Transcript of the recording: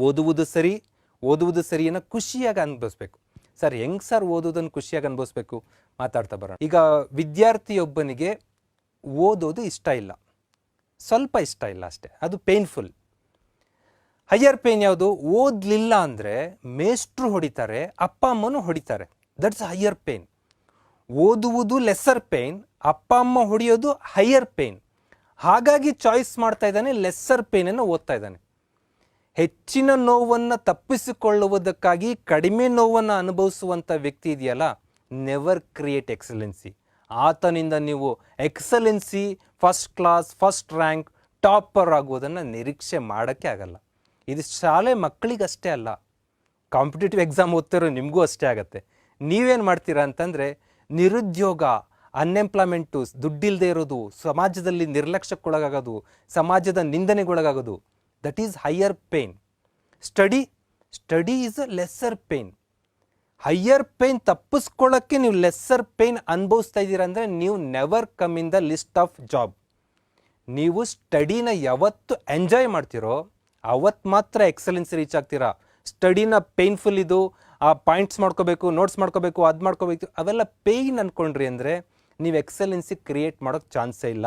ಓದುವುದು ಸರಿ, ಓದುವುದು ಸರಿಯನ್ನು ಖುಷಿಯಾಗಿ ಅನುಭವಿಸ್ಬೇಕು. ಸರ್, ಹೆಂಗ್ ಸರ್ ಓದೋದನ್ನು ಖುಷಿಯಾಗಿ ಅನುಭವಿಸ್ಬೇಕು? ಮಾತಾಡ್ತಾ ಬರೋಣ. ಈಗ ವಿದ್ಯಾರ್ಥಿಯೊಬ್ಬನಿಗೆ ಓದೋದು ಇಷ್ಟ ಇಲ್ಲ. ಸ್ವಲ್ಪ ಇಷ್ಟ ಇಲ್ಲ ಅಷ್ಟೇ. ಅದು ಪೇನ್ಫುಲ್ ಹೈಯರ್ ಪೇನ್ ಯಾವುದು? ಓದಲಿಲ್ಲ ಅಂದರೆ ಮೇಷ್ಟ್ರು ಹೊಡಿತಾರೆ, ಅಪ್ಪ ಅಮ್ಮನೂ ಹೊಡಿತಾರೆ. ದಟ್ಸ್ ಹೈಯರ್ ಪೇನ್ ಓದುವುದು ಲೆಸ್ಸರ್ ಪೇನ್ ಅಪ್ಪ ಅಮ್ಮ ಹೊಡೆಯೋದು ಹೈಯರ್ ಪೇನ್ ಹಾಗಾಗಿ ಚಾಯ್ಸ್ ಮಾಡ್ತಾ ಇದ್ದಾನೆ ಲೆಸ್ಸರ್ ಪೇನನ್ನು ಓದ್ತಾ ಇದ್ದಾನೆ. ಹೆಚ್ಚಿನ ನೋವನ್ನು ತಪ್ಪಿಸಿಕೊಳ್ಳುವುದಕ್ಕಾಗಿ ಕಡಿಮೆ ನೋವನ್ನು ಅನುಭವಿಸುವಂಥ ವ್ಯಕ್ತಿ ಇದೆಯಲ್ಲ? ನೆವರ್ ಕ್ರಿಯೇಟ್ ಎಕ್ಸಲೆನ್ಸಿ ಆತನಿಂದ ನೀವು excellency first class first rank topper ಆಗುವುದನ್ನು ನಿರೀಕ್ಷೆ ಮಾಡೋಕ್ಕೆ ಆಗಲ್ಲ. ಇದು ಶಾಲೆ ಮಕ್ಕಳಿಗಷ್ಟೇ ಅಲ್ಲ. ಕಾಂಪಿಟೇಟಿವ್ ಎಕ್ಸಾಮ್ ಓದ್ತಿರೋ ನಿಮಗೂ ಅಷ್ಟೇ ಆಗುತ್ತೆ. ನೀವೇನು ಮಾಡ್ತೀರಾ ಅಂತಂದರೆ, ನಿರುದ್ಯೋಗ ಅನ್ಎಂಪ್ಲಾಯ್ಮೆಂಟು ದುಡ್ಡಿಲ್ಲದೆ ಇರೋದು, ಸಮಾಜದಲ್ಲಿ ನಿರ್ಲಕ್ಷ್ಯಕ್ಕೊಳಗಾಗೋದು ಸಮಾಜದ ನಿಂದನೆಗೊಳಗಾಗೋದು that is higher pain. Study study is a lesser pain. Higher pain ತಪ್ಪಿಸ್ಕೊಳ್ಳೋಕ್ಕೆ ನೀವು ಲೆಸ್ಸರ್ ಪೇನ್ ಅನುಭವಿಸ್ತಾ ಇದ್ದೀರಾ ಅಂದರೆ ನೀವು never come in the list of job ನೀವು ಸ್ಟಡಿನ ಯಾವತ್ತು ಎಂಜಾಯ್ ಮಾಡ್ತೀರೋ ಅವತ್ತು ಮಾತ್ರ ಎಕ್ಸಲೆನ್ಸ್ ರೀಚ್ ಆಗ್ತೀರಾ ಸ್ಟಡಿನ ಪೇನ್ಫುಲ್ ಇದು, ಆ ಪಾಯಿಂಟ್ಸ್ ಮಾಡ್ಕೋಬೇಕು ನೋಟ್ಸ್ ಮಾಡ್ಕೋಬೇಕು, ಅದು ಮಾಡ್ಕೋಬೇಕು, ಅವೆಲ್ಲ ಪೇಯ್ನ್ ಅಂದ್ಕೊಂಡ್ರಿ ಅಂದರೆ ನೀವು ಎಕ್ಸಲೆನ್ಸಿ ಕ್ರಿಯೇಟ್ ಮಾಡೋಕ್ಕೆ ಚಾನ್ಸೇ ಇಲ್ಲ